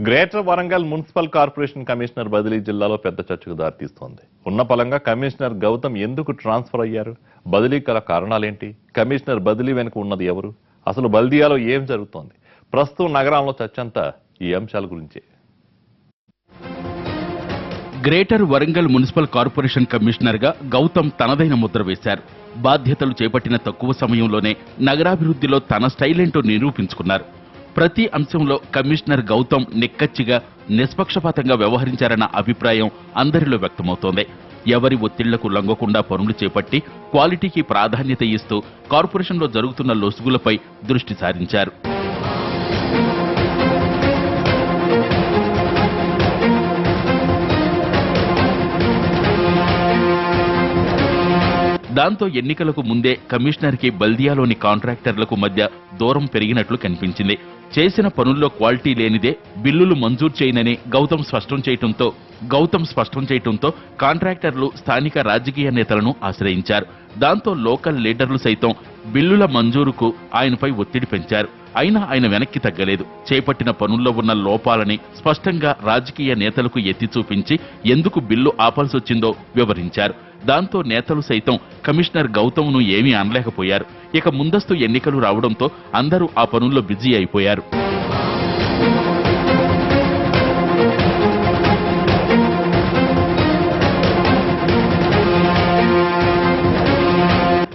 Greater Warangal municipal corporation commissioner బదిలీ జిల్లాలో పెద్ద చర్చకు దారితీస్తోంది. ఉన్న పలంగా కమిషనర్ గౌతమ్ ఎందుకు ట్రాన్స్ఫర్ అయ్యారు? బదిలీ గల కారణాలేంటి? కమిషనర్ బదిలీ వెనుక ఉన్నది ఎవరు? అసలు బల్దియాలో ఏం జరుగుతోంది? ప్రస్తుతం నగరంలో చర్చంతా ఈ అంశాల గురించే. గ్రేటర్ వరంగల్ మున్సిపల్ కార్పొరేషన్ కమిషనర్గా గౌతమ్ తనదైన ముద్ర వేశారు. బాధ్యతలు చేపట్టిన తక్కువ సమయంలోనే నగరాభివృద్ధిలో తన స్టైల్ ఏంటో నిరూపించుకున్నారు. ప్రతి అంశంలో కమిషనర్ గౌతమ్ నిక్కచ్చిగా నిష్పక్షపాతంగా వ్యవహరించారన్న అభిప్రాయం అందరిలో వ్యక్తమవుతోంది. ఎవరి ఒత్తిళ్ళకు లొంగకుండా పనులు చేపట్టి క్వాలిటీకి ప్రాధాన్యత ఇస్తూ కార్పొరేషన్లో జరుగుతున్న లొసుగులపై దృష్టి సారించారు. దాంతో ఎన్నికలకు ముందే కమిషనర్కి బల్దియాలోని కాంట్రాక్టర్లకు మధ్య దూరం పెరిగినట్లు కనిపించింది. చేసిన పనుల్లో క్వాలిటీ లేనిదే బిల్లులు మంజూరు చేయనని గౌతమ్ స్పష్టం చేయటంతో గౌతమ్ స్పష్టం చేయటంతో కాంట్రాక్టర్లు స్థానిక రాజకీయ నేతలను ఆశ్రయించారు. దాంతో లోకల్ లీడర్లు సైతం బిల్లుల మంజూరుకు ఆయనపై ఒత్తిడి పెంచారు. అయినా ఆయన వెనక్కి తగ్గలేదు. చేపట్టిన పనుల్లో ఉన్న లోపాలని స్పష్టంగా రాజకీయ నేతలకు ఎత్తి చూపించి ఎందుకు బిల్లు ఆపాల్సొచ్చిందో వివరించారు. దాంతో నేతలు సైతం కమిషనర్ గౌతమ్ను ఏమీ అనలేకపోయారు. ఇక ముందస్తు ఎన్నికలు రావడంతో అందరూ ఆ పనుల్లో బిజీ అయిపోయారు.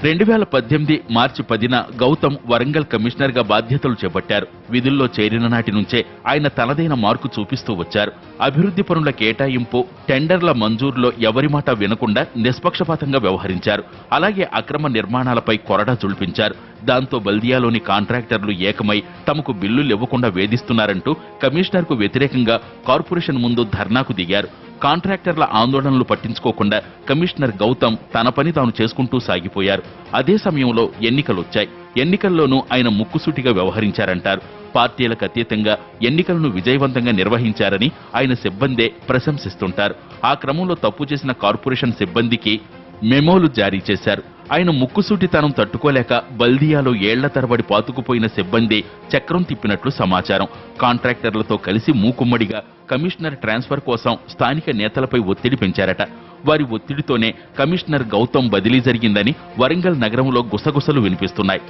రెండు వేల పద్దెనిమిది మార్చి పదిన గౌతమ్ వరంగల్ కమిషనర్గా బాధ్యతలు చేపట్టారు. విధుల్లో చేరిన నాటి నుంచే ఆయన తనదైన మార్కు చూపిస్తూ వచ్చారు. అభివృద్ధి పనుల కేటాయింపు టెండర్ల మంజూరులో ఎవరి మాట వినకుండా నిష్పక్షపాతంగా వ్యవహరించారు. అలాగే అక్రమ నిర్మాణాలపై కొరడా జుల్పించారు దాంతో బల్దియాలోని కాంట్రాక్టర్లు ఏకమై తమకు బిల్లులు ఇవ్వకుండా వేధిస్తున్నారంటూ కమిషనర్కు వ్యతిరేకంగా కార్పొరేషన్ ముందు ధర్నాకు దిగారు. కాంట్రాక్టర్ల ఆందోళనలు పట్టించుకోకుండా కమిషనర్ గౌతమ్ తన పని తాను చేసుకుంటూ సాగిపోయారు. అదే సమయంలో ఎన్నికలొచ్చాయి. ఎన్నికల్లోనూ ఆయన ముక్కుసూటిగా వ్యవహరించారంటారు. పార్టీలకు అతీతంగా ఎన్నికలను విజయవంతంగా నిర్వహించారని ఆయన సిబ్బందే ప్రశంసిస్తుంటారు. ఆ క్రమంలో తప్పు చేసిన కార్పొరేషన్ సిబ్బందికి మెమోలు జారీ చేశారు. ఆయన ముక్కుసూటితనం తట్టుకోలేక బల్దియాలో ఏళ్ళ తరబడి పాతుకుపోయిన సిబ్బంది చక్రం తిప్పినట్లు సమాచారం. కాంట్రాక్టర్లతో కలిసి మూకుమ్మడిగా కమిషనర్ ట్రాన్స్ఫర్ కోసం స్థానిక నేతలపై ఒత్తిడి పెంచారట. వారి ఒత్తిడితోనే కమిషనర్ గౌతమ్ బదిలీ జరిగిందని వరంగల్ నగరంలో గుసగుసలు వినిపిస్తున్నాయి.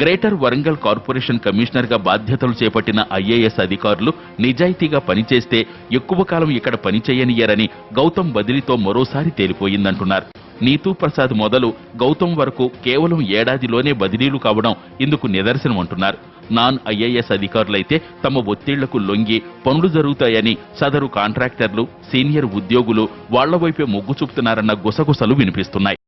గ్రేటర్ వరంగల్ కార్పొరేషన్ కమిషనర్గా బాధ్యతలు చేపట్టిన ఐఏఎస్ అధికారులు నిజాయితీగా పనిచేస్తే ఎక్కువ కాలం ఇక్కడ పనిచేయనియరని గౌతమ్ బదిలీతో మరోసారి తేలిపోయిందంటున్నారు. నీతూ ప్రసాద్ మొదలు గౌతమ్ వరకు కేవలం ఏడాదిలోనే బదిలీలు కావడం ఇందుకు నిదర్శనం అంటున్నారు. నాన్ ఐఏఎస్ అధికారులైతే తమ ఒత్తిళ్ళకు లొంగి పనులు జరుగుతాయని సదరు కాంట్రాక్టర్లు సీనియర్ ఉద్యోగులు వాళ్ళ వైపే మొగ్గు చూపుతున్నారన్న గుసగుసలు వినిపిస్తున్నాయి.